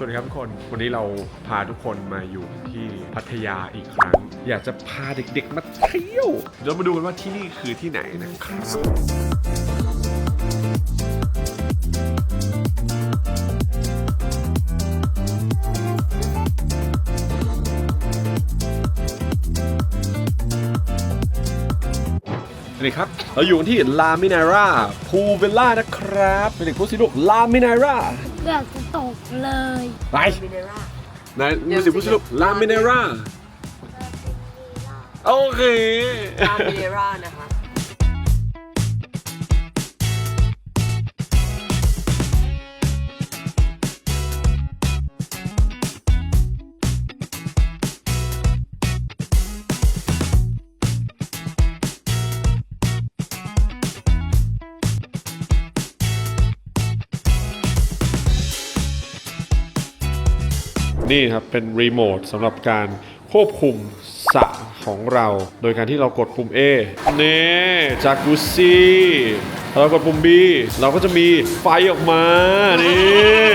สวัสดีครับทุกคน วันนี้เราพาทุกคนมาอยู่ที่พัทยาอีกครั้ง อยากจะพาเด็กๆมาเที่ยวเดี๋ยวมาดูกันว่าที่นี่คือที่ไหนนะครับสวัสดีครับ เราอยู่ที่ลามินาร่าพูเวลล่านะครับ เป็นเด็กพูดสิลูกลามินาร่า อยากจะตกเลยไป มิเนร่าไหนมิวสิกพูดสิลูกลามินาร่าโอเค ตามมิเนร่านะคะ นี่ครับเป็นรีโมทสำหรับการควบคุมสระของเรา โดยการที่เรากดปุ่ม A นี่จากกุซี่เรากดปุ่ม B เราก็จะมีไฟออกมานี่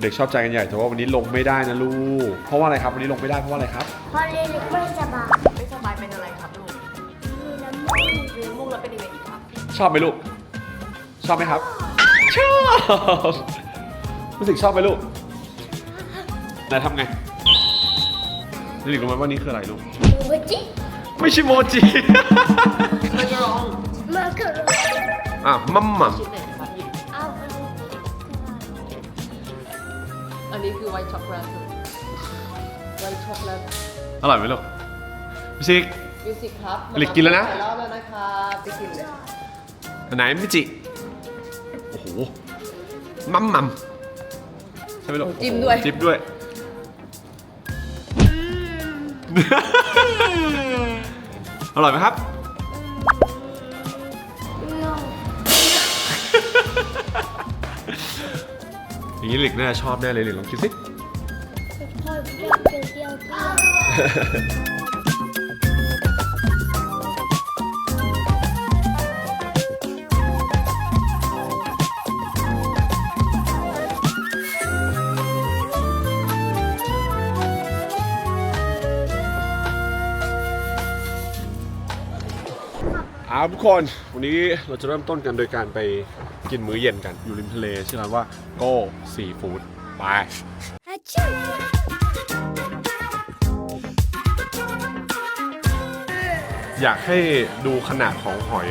เด็กชอบใจกันใหญ่แต่ว่าวันนี้ลงไม่ได้นะลูก เพราะว่าอะไรครับวันนี้ลงไม่ได้เพราะว่าอะไรครับเพราะเล็กไม่สบายไม่สบายเป็นอะไรครับลูกมีน้ำมูกมีมุกแล้วเป็นยังไงอีกครับชอบไหมลูก ชอบไหมครับ ชอบรู้สึกชอบไหมลูก นายทำไงรู้สึกรู้ไหมว่านี่คืออะไรลูก โมจิไม่ใช่โมจิมันจะร้องมาคืออะมัมมัมชิ้นไหนครับหยิบเอาอันนี้อันนี้คือไวท์ช็อกโกแลตไวท์ช็อกโกแลตอร่อยไหมลูกมิซิก มิวสิกครับหลิกกินแล้วนะ หายรอบแล้วนะครับไปกินเลยอันไหนมิจิ โอ้โห มัมมัมใช่ไหมลูกจิ้มด้วย จิ้มด้วย อร่อยไหมครับโนอย่างนี้หลิกน่าจะชอบแน่เลยหลิกลองคิดสิ พ่ออยากจะเที่ยวเที่ยว อาทุกคนวันนี้เราจะเริ่มต้นกันโดยการไปกินมื้อเย็นกันอยู่ริมทะเลชื่อร้านว่าโก้ซีฟู้ดไปอยากให้ดูขนาดของหอย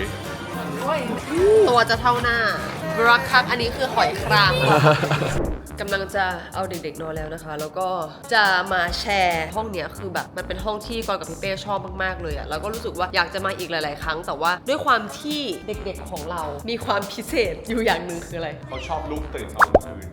ตัวจะเท่าหน้าบรักคักอันนี้คือหอยคราม กำลังจะเอาเด็กๆนอนแล้วนะคะ แล้วก็จะมาแชร์ห้องเนี้ยคือแบบมันเป็นห้องที่กอนกับพี่เป้ชอบมากๆเลยอะแล้วก็รู้สึกว่าอยากจะมาอีกหลาย ๆ ครั้ง แต่ว่าด้วยความที่เด็กๆของเรา มีความพิเศษอยู่อย่างหนึ่งคืออะไร เขาชอบลุกตื่นตอนกลางคืน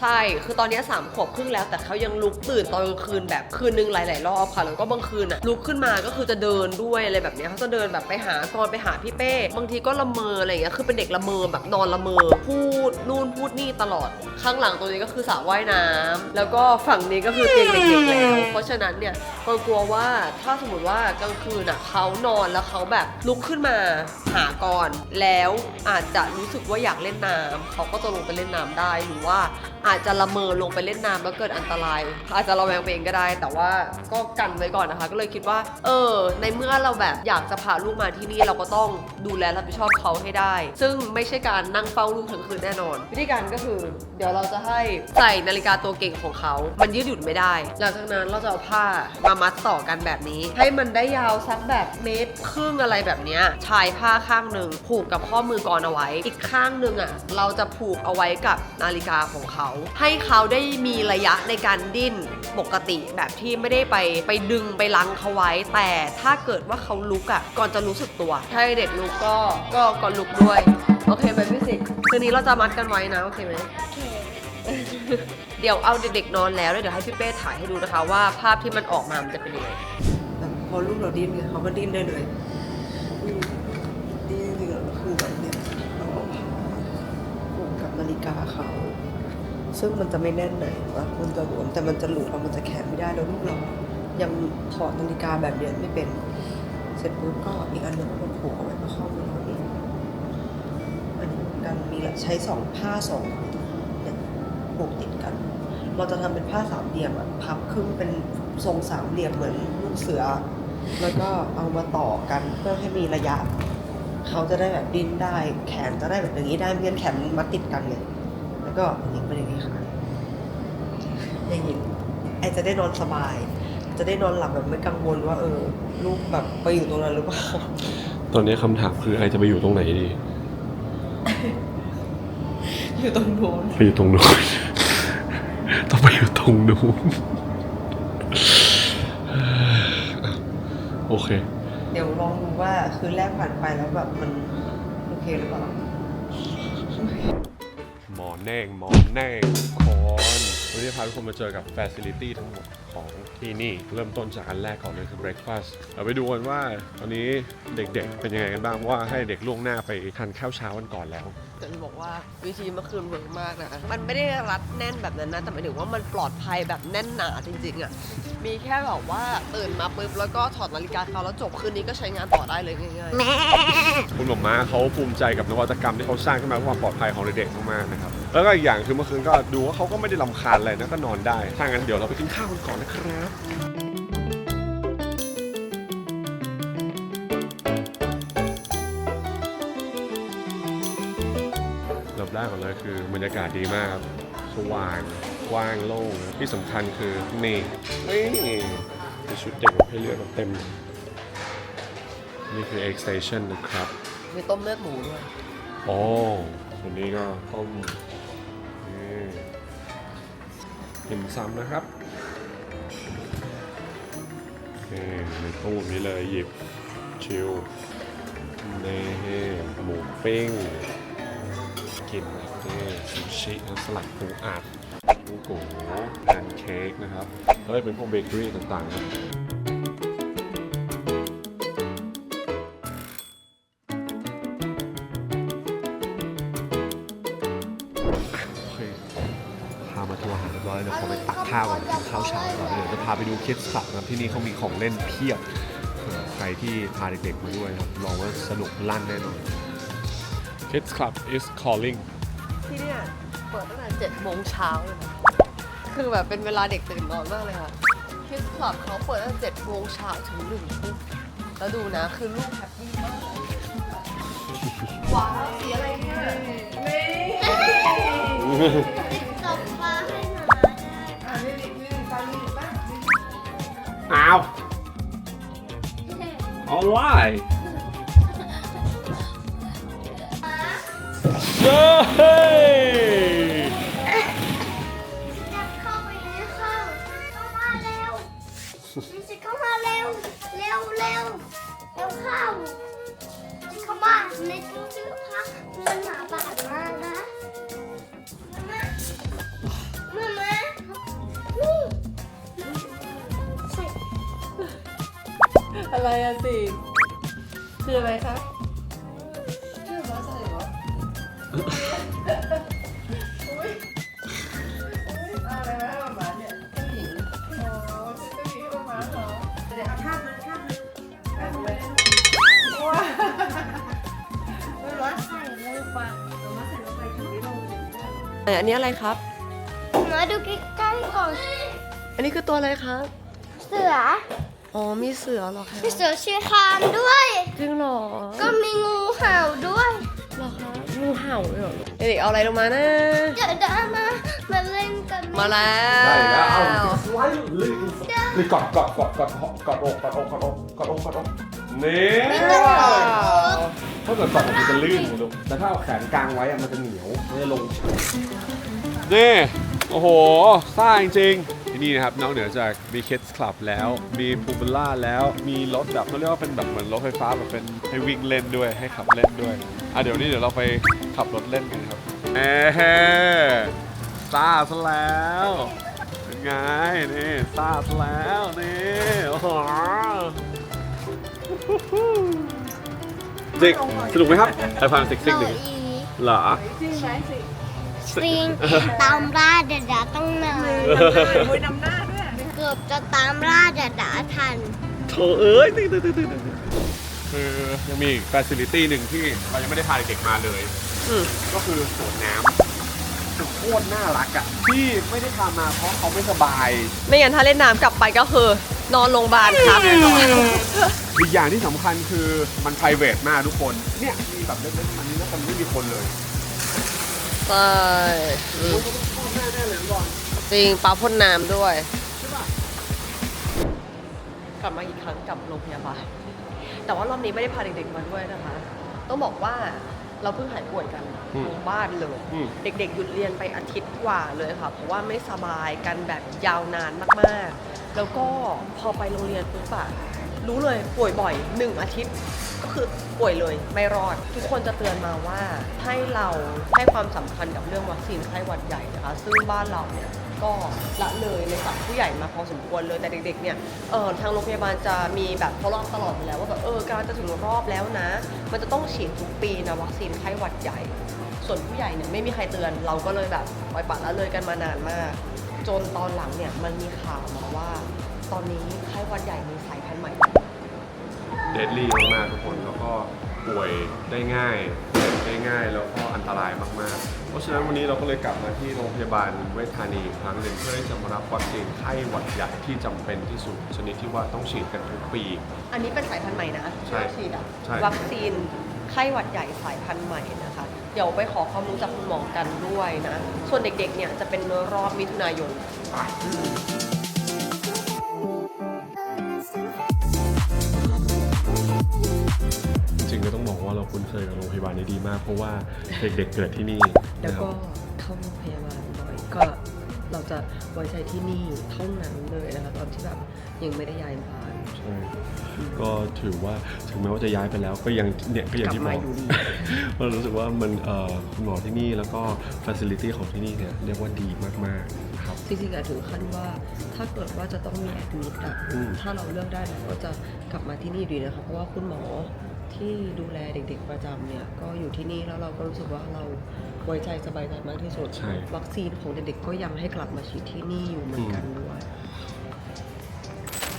ใช่ คือตอนเนี้ยสามขวบครึ่งแล้ว แต่เขายังลุกตื่นตอนกลางคืนแบบคืนนึงหลาย ๆ รอบค่ะ แล้วก็บางคืนอะลุกขึ้นมาก็คือจะเดินด้วยอะไรแบบเนี้ยเขาจะเดินแบบไปหากรไปหาพี่เป้ บางทีก็ละเมออะไรอย่างเงี้ย คือเป็นเด็กละเมอแบบนอนละเมอ พูดนู่นพูดนี่ตลอด ข้างหลังตัวนี้ก็คือสระว่ายน้ำแล้วก็ฝั่งนี้ก็คือเตียงเด็กๆแล้วเพราะฉะนั้นเนี่ยก็กลัวว่าถ้าสมมติว่ากลางคืนอะเขานอนแล้วเขาแบบลุกขึ้นมาหาก่อน แล้วอาจจะรู้สึกว่าอยากเล่นน้ำเขาก็จะลงไปเล่นน้ำได้หรือว่าอาจจะละเมอลงไปเล่นน้ำแล้วเกิดอันตราย อาจจะระแวงไปเองก็ได้ แต่ว่าก็กันไว้ก่อนนะคะ ก็เลยคิดว่า เออ ในเมื่อเราแบบอยากจะพาลูกมาที่นี่เราก็ต้องดูแลรับผิดชอบเขาให้ได้ ซึ่งไม่ใช่การนั่งเฝ้าลูกทั้งคืนแน่นอน วิธีการก็คือ เดี๋ยวเราจะให้ใส่นาฬิกาตัวเก่งของเขา มันยืดหยุ่นไม่ได้ หลังจากนั้นเราจะเอาผ้ามามัดต่อกันแบบนี้ ให้มันได้ยาวสักแบบเมตรครึ่งอะไรแบบนี้ชายผ้าข้างหนึ่งผูกกับข้อมือกรเอาไว้ อีกข้างหนึ่งอะ เราจะผูกเอาไว้กับนาฬิกาของเขา ให้เขาได้มีระยะในการดิ้นปกติแบบที่ไม่ได้ไปไปดึงไปลังเขาไว้ แต่ถ้าเกิดว่าเขาลุกอะก่อนจะรู้สึกตัวถ้าเด็กลุกก็ก็ก่อนลุกด้วย โอเคไหมพี่สิคืนนี้เราจะมัดกันไว้นะ โอเคไหมโอเค เดี๋ยวเอาเด็กๆนอนแล้วแล้วเดี๋ยวให้พี่เป้ถ่ายให้ดูนะคะ ว่าภาพที่มันออกมา มันจะเป็นยังไงพอลูกเราดิ้นไงเขาก็ดิ้นได้เลยดิ้นจริงๆคือแบบเนี้ยเราเอาผ้าผูกกับนาฬิกาเขา ซึ่งมันจะไม่แน่นหนาว่ามันจะหลวมแต่มันจะหลุดออกมันจะแข็งไม่ได้แล้วลูกเรา ยังถอดนาฬิกาแบบเนี้ยไม่เป็น เสร็จปุ๊บก็อีกอันหนึ่งก็ผูกเอาไว้กับข้อมือเราเองอันนี้กันมีใช้สองผ้าสอง ยผูกติดกัน เราจะทำเป็นผ้าสามเหลี่ยมอะพับครึ่งเป็นทรงสามเหลี่ยมเหมือนลูกเสือ แล้วก็เอามาต่อกันเพื่อให้มีระยะ เขาจะได้แบบดิ้นได้ แขนจะได้แบบอย่างนี้ได้ไม่อนแขนมันมัดติดกันเลย แล้วก็พลิกไปอย่างนี้ค่ะ อย่างนี้ไอจะได้นอนสบาย จะได้นอนหลับแบบไม่กังวลว่า เออ ลูกแบบไปอยู่ตรงนั้นหรือเปล่า ตอนนี้คำถามคือไอจะไปอยู่ตรงไหนดี อยู่ตรงโน้นไปอยู่ตรงนู้น ต้องไปอยู่ตรงนู้น โอเค เดี๋ยวลองดูว่าคืนแรกผ่านไปแล้วแบบมันโอเคหรือเปล่าหมอแน่งหมอแน่งทุกคนวันนี้พาทุกคนมาเจอกับ Facility ทั้งหมด ของที่นี่ เริ่มต้นจากอันแรกก่อนเลยคือ breakfast เราไปดูกันว่าตอนนี้เด็กๆ เป็นยังไงกันบ้างเพราะว่าให้เด็กล่วงหน้าไปทานข้าวเช้ากันก่อนแล้วแต่จะบอกว่าวิธีเมื่อคืนเวิร์กมากนะมันไม่ได้รัดแน่นแบบนั้นนะแต่หมายถึงว่ามันปลอดภัยแบบแน่นหนาจริงๆอะมีแค่แบบว่าตื่นมาปุ๊บแล้วก็ถอดนาฬิกาเขาแล้วจบคืนนี้ก็ใช้งานต่อได้เลยง่ายๆคุณหมอม้าเขาภูมิใจกับนวัตกรรมที่เขาสร้างขึ้นมาเพื่อความปลอดภัยของเด็กๆมากๆนะครับ แล้วก็อีกอย่างคือเมื่อคืนก็ดูว่าเขาก็ไม่ได้ลำคาญอะไรนะก็นอนได้ถ้างั้นเดี๋ยวเราไปกินข้าวกันก่อนนะครับเริ่มแรกก่อนเลยคือบรรยากาศดีมากครับสว่างกว้างโล่งนะที่สำคัญคือนี่นี่มีชุดเด็กให้เลือกเต็มนี่คือ X Station นะครับ มีต้มเลือดหมูด้วย โอ้ส่วนนี้ก็ต้มนี่ หิมซ้ำนะครับในตู้นี้เลยหยิบชิลนี่หมูปิ้งกินนี่ซูชิสลัดปูอัดลูกโกแพนเค้กนะครับแล้วเป็นพวกเบเกอรี่ต่างๆครับ พาไปดูคิดสับนะครับที่นี่เขามีของเล่นเพียบเผื่อใครที่พาเด็กๆมาด้วยครับลองว่าสนุกลั่นแน่นอน Kids Club is calling ที่เนี่ยเปิดตั้งแต่เจ็ดโมงเช้าเลยนะคือแบบเป็นเวลาเด็กตื่นนอนมากเลยค่ะคิดคลับเขาเปิดตั้งแต่เจ็ดโมงเช้าถึงหนึ่งทุ่มแล้วดูนะ คือลูกแฮปปี้มากว้าวสีอะไรเนี่ยนี่ อ้าวาเอาไว้ว้ามาใส่ลงไปอันนี้อะไรครับมาดูใกล้ๆก่อน อันนี้คือตัวอะไรครับ เสือ อ๋อมีเสือเหรอคะมีเสือชีคามด้วย จริงเหรอก็มีงูเห่าด้วยเหรอคะงูเห่าด้วยเหรอเด็กๆเอาอะไรลงมานะเดี๋ยวเดี๋ยวมา มาเล่นกันมาแล้วได้แล้วเอาไว้เลยเลยกอดกอดกอดกอดกอดอกกอดอกกอดอกกอดอกกอดอกนี่ว้าวถ้าเกิดกอดอกมันจะลื่นคุณลูกแต่ถ้าเอาแขนกลางไว้อะมันจะเหนียวมันจะลงนี่โอ้โหซ่าจริงๆ ที่นี่นะครับนอกเหนือจากมี Kids Club แล้ว มีพูลล่าแล้วมีรถแบบเขาเรียกว่าเป็นแบบเหมือนรถไฟฟ้าแบบเป็นให้วิ่งเล่นด้วยให้ขับเล่นด้วยอะเดี๋ยวนี้เดี๋ยวเราไปขับรถเล่นกันครับเอ้เฮ้ซ่าซะแล้วเป็นไงนี่ซ่าซะแล้วนี่โอ้โหจิกสนุกไหมครับไปฟังซิกซิกหนึ่งเหรอซิง ตามล่าเดาดาตั้งนานเกือบจะตามล่าเดาดาทันโถเอ้ยตึ๊ดตึ๊ดตึ๊ดตึ๊ดคือยังมีอีกฟ a ซิลิตี้หนึ่งที่เรายังไม่ได้พาเด็กๆมาเลยอืมก็คือสวนน้ำคตรน่ารักอะที่ไม่ได้พามาเพราะเขาไม่สบาย ไม่งั้นถ้าเล่นน้ำกลับไปก็คือ นอนโรงพยาบาลครับอีกอย่างที่สำคัญคือมัน p r i v a t มากทุกคน เนี่ยมีแบบเล็กๆมันนี้แล้วมันไม่มีคนเลย ใช่อืมพ่อแม่แน่เลยก่อนจริงปลาพ่นน้ำด้วย กลับมาอีกครั้งกับโรงพยาบาล แต่ว่ารอบนี้ไม่ได้พาเด็กๆมาด้วยนะคะ ต้องบอกว่าเราเพิ่งหายป่วยกันทั้งบ้านเลย อืม เด็กๆ หยุดเรียนไปอาทิตย์กว่าเลยค่ะ เพราะว่าไม่สบายกันแบบยาวนานมากๆ แล้วก็พอไปโรงเรียนปุ๊บอะรู้เลยป่วยบ่อยหนึ่งอาทิตย์ ก็คือป่วยเลยไม่รอด ทุกคนจะเตือนมาว่าให้เราให้ความสำคัญกับเรื่องวัคซีนไข้หวัดใหญ่นะคะ ซึ่งบ้านเราเนี่ยก็ละเลยในฝั่งผู้ใหญ่มาพอสมควรเลยแต่เด็กๆเนี่ยเออทางโรงพยาบาลจะมีแบบทดลองตลอดอยู่แล้วว่าแบบเออกำลังจะถึงรอบแล้วนะ มันจะต้องฉีดทุกปีนะวัคซีนไข้หวัดใหญ่ ส่วนผู้ใหญ่เนี่ยไม่มีใครเตือนเราก็เลยแบบปล่อยปละละเลยกันมานานมาก จนตอนหลังเนี่ยมันมีข่าวมาว่า ตอนนี้ไข้หวัดใหญ่มีสายพันธุ์ใหม่ เดดลี่มากๆทุกคนแล้วก็ป่วยได้ง่ายเจ็บได้ง่ายแล้วก็อันตรายมากๆ เพราะฉะนั้นวันนี้เราก็เลยกลับมาที่โรงพยาบาลเวชธานีอีกครั้งหนึ่งเพื่อที่จะมารับวัคซีนไข้หวัดใหญ่ที่จำเป็นที่สุด ชนิดที่ว่าต้องฉีดกันทุกปี อันนี้เป็นสายพันธุ์ใหม่นะใช่ที่เราฉีดอะใช่ วัคซีนไข้หวัดใหญ่สายพันธุ์ใหม่นะคะ เดี๋ยวไปขอความรู้จากคุณหมอกันด้วยนะ ส่วนเด็กๆเนี่ยจะเป็นรอบมิถุนายนอืม คุ้นเคยกับโรงพยาบาลนี้ดีมาก เพราะว่าเด็กๆเกิดที่นี่แล้วนะครัก็บเข้าโรงพยาบาลบ่อยก็เราจะไว้ใจที่นี่เท่านั้นเลยนะคะตอนที่แบบยังไม่ได้ย้ายบ้านใช่ก็ถือว่าถึงแม้ว่าจะย้ายไปแล้วก็ยังเนี่ยก็อย่างที่บกลัอบกมาอยู่ดี เรารู้สึกว่ามันเอ่อคุณหมอที่นี่แล้วก็ฟัซิลิตี้ของที่นี่เนี่ยเรียกว่าดีมากๆนะครับ จริงๆอะถึงขั้นว่าถ้าเกิดว่าจะต้องมีแอดมิดอะอืม ถ้าเราเลือกได้เราก็จะกลับมาที่นี่อยู่ดีนะคะเพราะว่าคุณหมอ ที่ดูแลเด็ก ๆ ประจำเนี่ยก็อยู่ที่นี่แล้วเราก็รู้สึกว่าเราไว้ใจสบายใจมากที่สุดใช่ วัคซีนของเด็กๆก็ยังให้กลับมาฉีดที่นี่อยู่เหมือนกันด้วย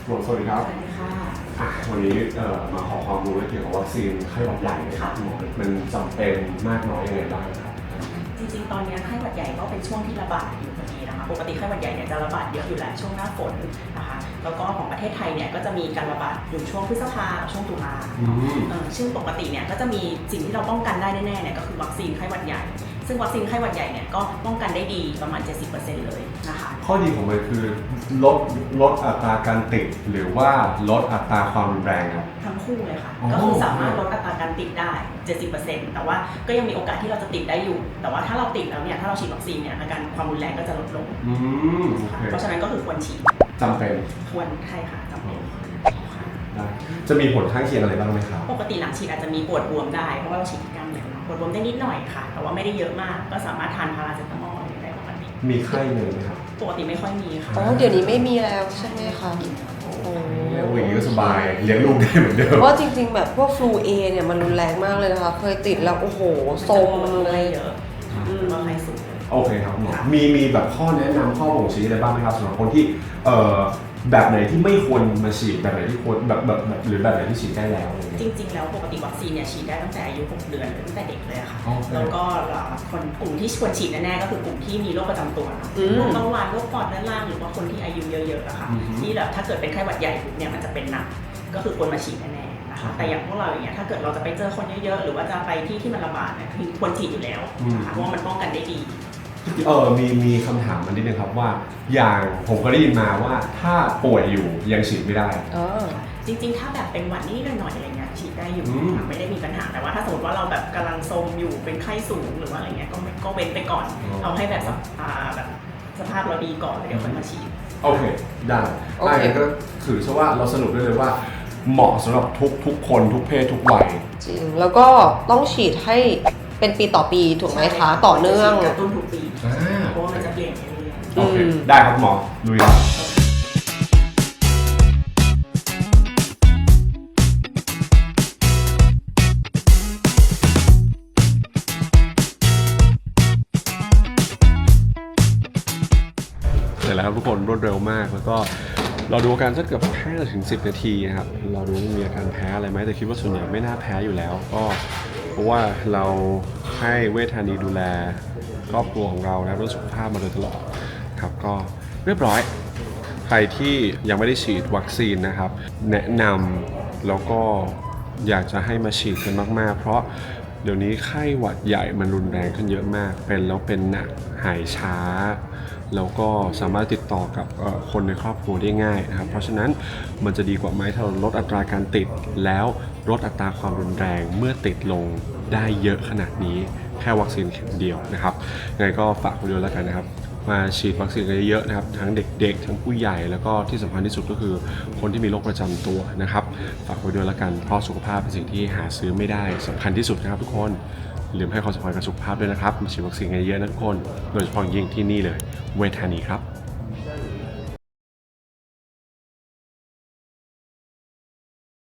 หมอสวัสดีครับอะวันนี้เอ่อมาขอความรู้เกี่ยวกับวัคซีนไข้หวัดใหญ่นะครับหมอมันจำเป็นมากน้อยยังไงบ้างครับ จริงๆ ตอนนี้ไข้หวัดใหญ่ก็เป็นช่วงที่ระบาดอยู่พอดีนะคะ ปกติไข้หวัดใหญ่เนี่ยจะระบาดเยอะอยู่แล้วช่วงหน้าฝนนะคะ แล้วก็ของประเทศไทยเนี่ยก็จะมีการระบาดอยู่ช่วงพฤษภาช่วงตุลาอืม เอ่อซึ่งปกติเนี่ยก็จะมีสิ่งที่เราป้องกันได้แน่ๆเนี่ยก็คือวัคซีนไข้หวัดใหญ่ ซึ่งวัคซีนไข้หวัดใหญ่เนี่ยก็ป้องกันได้ดีประมาณ 70%เลยนะคะข้อดีของมันคือลดลดอัตราการติดหรือว่าลดอัตราความรุนแรงครับ ทั้งคู่เลยค่ะ อ๋อ ก็คือสามารถลดอัตราการติดได้ 70%แต่ว่าก็ยังมีโอกาสที่เราจะติดได้อยู่ แต่ว่าถ้าเราติดแล้วเนี่ยถ้าเราฉีดวัคซีนเนี่ยอาการความรุนแรงก็จะลดลงอืมโอค่ะเคเพราะฉะนั้นก็คือควรฉีดจำเป็นควรใช่ค่ะจำเป็น ได้จะมีผลข้างเคียงอะไรบ้างไหมครับ ปกติหลังฉีดอาจจะมีปวดบวมได้เพราะว่าเราฉีดที่กล้ามเนื้อเนาะ ปวดบวมได้นิดหน่อยค่ะ แต่ว่าไม่ได้เยอะมาก ก็สามารถทานพาราเซตามอลได้ปกติมีไข้เลยไหมครับ ปกติไม่ค่อยมีค่ะ อ๋อเดี๋ยวนี้ไม่มีแล้วใช่ไหมคะโอ้โหโอ้ยอย่างนี้ก็สบายเลี้ยงลูกได้เหมือนเดิเพมราะว่าจริง ๆ แบบพวกฟลูเอเนี่ยมันรุนแรงมากเลยนะคะ เคยติดแล้วโอ้โหทรงเลยเยอะอืมแล้วก็ไข้สูงโอเคครับหมอมีมีแบบข้อแนะนำข้อบ่งชี้อะไรบ้างไหมครับสำหรับคนที่เอ่อ แบบไหนที่ไม่ควรมาฉีดแบบไหนที่ควรแบบแบบแบบหรือแบบไหนที่ฉีดได้แล้วอะไรจเงี้ยริง ๆ แล้วปกติวัคซีนเนี่ยฉีดได้ตั้งแต่อายุ 6 เดือนหรือตั้งแต่เด็กเลยอะค่ะ โอเค แล้วก็คนกลุ่มที่ควรฉีดแน่ๆก็คือกลุ่มที่มีโรคประจำตัวเนาะอืมโรคเบาหวานโรคปอดด้านล่างหรือว่าคนที่อายุเยอะๆอะค่ะ อือฮึที่แบบถ้าเกิดเป็นไข้หวัดใหญ่ปุ๊บเนี่ยมันจะเป็นหนักก็คือควรมาฉีดแน่ๆนะครัคะบแต่อย่างพวกเราอย่างเงี้ยถ้าเกิดเราจะไปเจอคนเยอะๆ หรือว่าจะไปที่ที่มันระบาดเนี่ยคือควรฉีดอยู่แล้วนะคะเพราะว่ามันป้องกันได้ดี เออมีมีคำถามมานิดนึงครับว่า อย่างผมก็ได้ยินมาว่าถ้าป่วยอยู่ยังฉีดไม่ได้อ๋อจริงๆ ถ้าแบบเป็นหวัดนิดๆหน่อยๆอะไรเงี้ยฉีดได้อยู่อืม ค่ะไม่ได้มีปัญหาแต่ว่าถ้าสมมติว่าเราแบบกำลังทรงอยู่เป็นไข้สูงหรือว่าอะไรเงี้ยก็ไม่ก็เว้นไปก่อน เอาให้แบบสภอ่าแบบสภาพเราดีก่อนแล้วเดี๋ยวค่อยมาฉีด โอเค ได้โอเค ได้ก็ถือซะว่าเราสรุปได้เลยว่า เหมาะสำหรับทุกทุกคนทุกเพศทุกวัย จริง แล้วก็ต้องฉีดให้ เป็นปีต่อปีถูกไหมคะ ต่อเนื่อง กระตุ้นทุกปีอ่าเพราะว่ามันจะเปลี่ยนไปเรื่อยโอเค อืม ได้ครับหมอลุยครับเสร็จแล้วครับทุกคนรวดเร็วมาก แล้วก็เราดูอาการสักเกือบ5ถึง10 นาทีนะครับเราดูว่ามีอาการแพ้อะไรไหมแต่คิดว่าส่วนใหญ่ไม่น่าแพ้อยู่แล้ว ก็ เพราะว่าเราให้เวชธานีดูแลครอบครัวของเรานะรับเรื่องสุขภาพมาโดยตลอดครับก็เรียบร้อย ใครที่ยังไม่ได้ฉีดวัคซีนนะครับ แนะนำแล้วก็อยากจะให้มาฉีดกันมาก ๆ เพราะเดี๋ยวนี้ไข้หวัดใหญ่มันรุนแรงขึ้นเยอะมาก เป็นแล้วเป็นหนักหายช้า แล้วก็สามารถติดต่อกับคนในครอบครัวได้ง่ายนะครับ เพราะฉะนั้นมันจะดีกว่าไหมถ้าเราลดอัตราการติด แล้วลดอัตราความรุนแรงเมื่อติดลงได้เยอะขนาดนี้แค่วัคซีนเข็มเดียวนะครับยังไงก็ฝากคุณดูแล้วกันนะครับมาฉีดวัคซีนกันเยอะๆนะครับทั้งเด็กๆ ทั้งผู้ใหญ่แล้วก็ที่สำคัญที่สุดก็คือคนที่มีโรคประจำตัวนะครับ ฝากไว้ด้วยแล้วกันเพราะสุขภาพเป็นสิ่งที่หาซื้อไม่ได้สำคัญที่สุดนะครับทุกคน อย่าลืมให้ความสำคัญกับสุขภาพด้วยนะครับมาฉีดวัคซีนกันเยอะๆนะทุกคน โดยเฉพาะยิ่งที่นี่เลยเวทธานีครับ